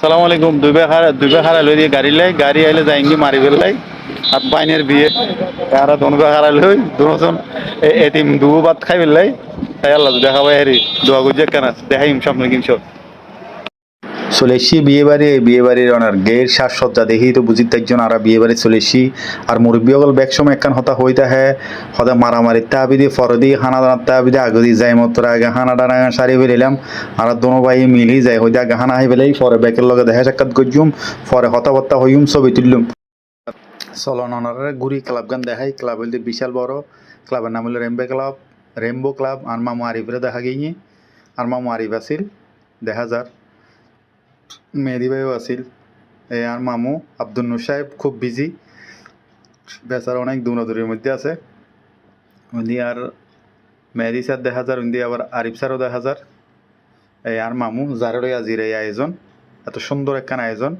সালাম আলাইকুম। দুবে হারা দুবে হারা লই দিয়ে গাড়ি লাই। গাড়ি আইলে যাইঙ্গি মারি ফেললাই আর বাইনের বিয়ে। আর দনবে হারা লই দুজন এতিম দু ভাত খাই ফেললাই তাই আল্লাহ দেখা পাই হেরি, দোয়া গুজে কেন দেখাইম সামনে কিনছো চলে এসছি বিয়ে বাড়ির অনার গের সাজসজ্জা দেখি তো বুঝি একজন আর বিয়ে বাড়ি চলে এসছি আর মুরব্বী অকল ব্যাগ সময় একখান হতা হইতা হ্যাঁ হতা মারামারি তাবি দিয়ে ফরদি, হানা দানা তাবি দিয়ে আগে দিয়ে যাই মতো আগে হানা ডানা সারি ফেলিলাম আর দোনো ভাই মিলি যায় হইতে আগে হানা হাই ফেলাই পরে ব্যাগের লগে দেখা সাক্ষাৎ করছুম পরে হতা বত্তা হইম, ছবি তুললুম। চলন অনারে ঘুরি ক্লাব গান দেখাই, ক্লাব হইতে বিশাল বড়, ক্লাবের নাম হলো রেমবে ক্লাব, রেমবো ক্লাব, আর মামু আরিফরে দেখা গিয়ে আর মামু আরিফ আছিল, দেখা যার। মেহেদি ভাইও এই আর মামু, আব্দুল নূর সাহেব খুব বিজি বেচার অনেক দূরদূরের মধ্যে আছে। উনি আর মেহেদি স্যার দেখা যার, উনি আবার আরিফ স্যারও দেখা যার। এই আর মামু যারেরই আজির এই আয়োজন। এত সুন্দর একখান আয়োজন।